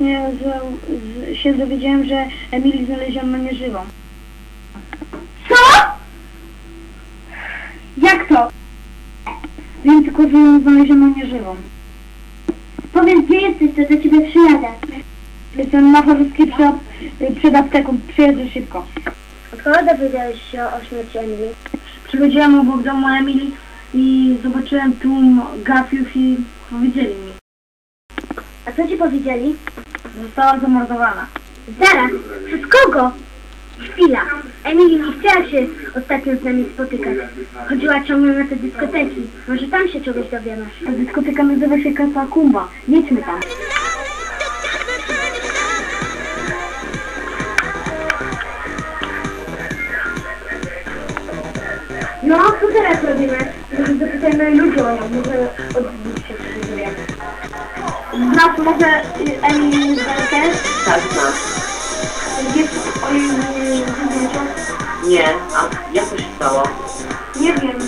właśnie z, z, się dowiedziałem, że Emily znaleziono nieżywą. Co? Jak to? Wiem tylko, że ją znaleziono nieżywą. Powiedz, gdzie jesteś, to do ciebie przyjadę. Jestem na Chorowskiej przed, przed apteką, przyjeżdżę szybko. Od kogo dowiedziałeś się o śmierci Emily? Przychodziłem obok domu Emily i zobaczyłem tłum gafiów i powiedzieli mi. A co ci powiedzieli? Została zamordowana. Zaraz, przez kogo? Chwila, Emily nie chciała się ostatnio z nami spotykać. Chodziła ciągle na te dyskoteki. Może tam się czegoś dowiemy. Ta dyskoteka nazywa się Katakumba. Jedźmy tam. No, co teraz robimy? Zapytajmy ludzi o nią, może odwrócić się przeżyje. Znasz może Emily Zberkę? Tak, znam. Jest o jej zdjęciach? Nie, a jak to się stało? Nie wiem.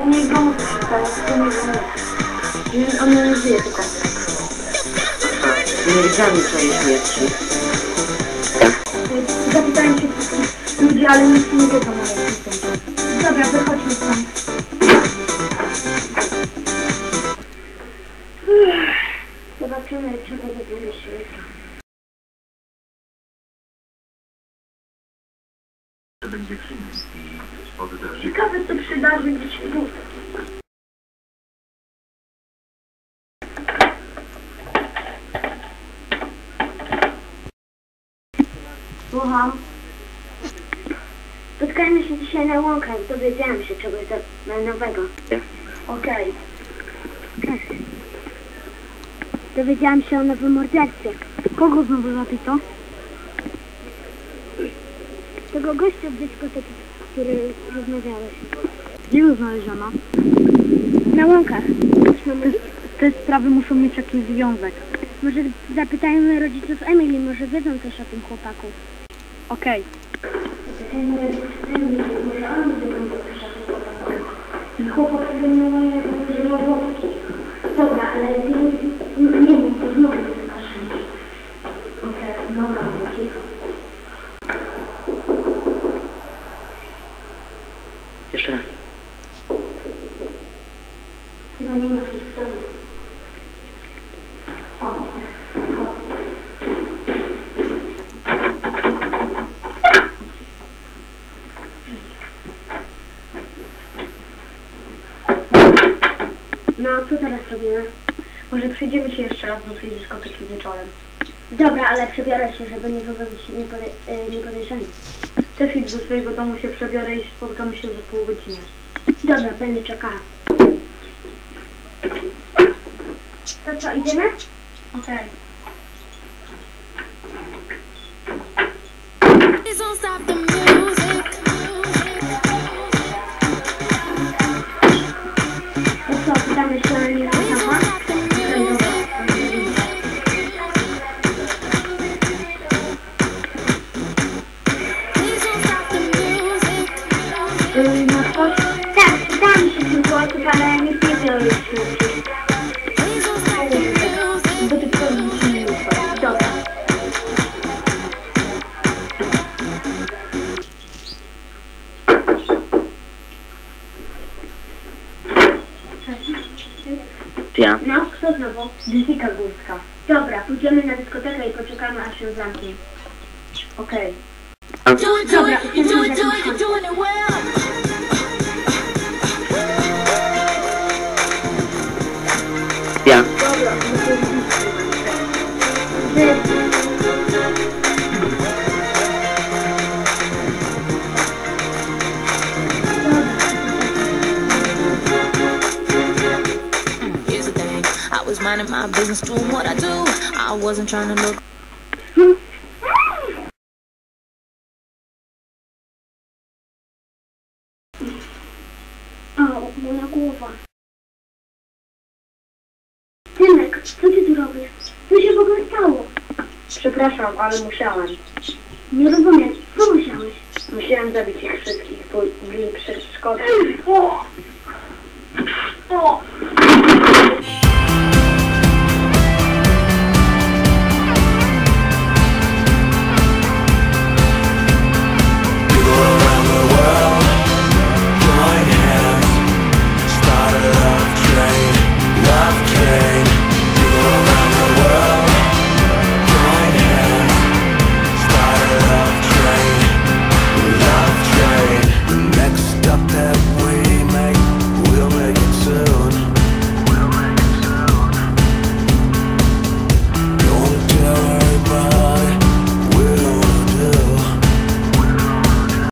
U domu coś się stało, to nie wiem. Y, Ona nie żyje tylko. Nie wiedziałem nic o jej śmierci. Y, Zapytałem się wszystkich ludzi, ale nikt nie wiedzą o jej. Dobra, się jutro. będzie kryzys i oddech Ciekawe, co przydarzy gdzieś tu. Słucham. Spotkajmy się dzisiaj na łąkach. Dowiedziałam się czegoś nowego. Okej. Dowiedziałam się o nowym morderstwie. Kogo znowu zapito? Tego gościa w dyskoteki, który rozmawiałeś. Gdzie go znaleziono? Na łąkach. Mówić? Te sprawy muszą mieć jakiś związek. Może zapytajmy rodziców Emily, może wiedzą coś o tym chłopaku. Okej. Zapytajmy rodziców Emily, może oni wiedzą coś o tym chłopaku. Ten chłopak zdenerwowany że ma włoski. Dobra, ale nie, nie wiem, to znowu jest strasznie. Okej, dobra, cicho. Jeszcze raz. Chyba nie ma historii. No, co teraz robimy? Może przyjdziemy się jeszcze raz do tej dyskoteki wieczorem. Dobra, ale przebiorę się, żeby nie było nie, pode, y, nie podejrzani. Też idź do swojego domu się przebiorę i spotkamy się za pół godziny. Dobra, będę czekała. To co, idziemy? Okej. Please don't stop the music. Ale nie już. Bo ty. Dobra. Ja. No, kto znowu? Jessica Górska. Dobra, pójdziemy na dyskotekę i poczekamy aż się zamknie. Okej. A, Do it, do minding my business, doing what I do. I wasn't trying to look. O, moja głowa. Tymek, co ty tu robisz? Co się w ogóle stało? Przepraszam, ale musiałem. Nie rozumiem, co musiałeś? Musiałem zabić ich wszystkich, bo byli przeszkody. O,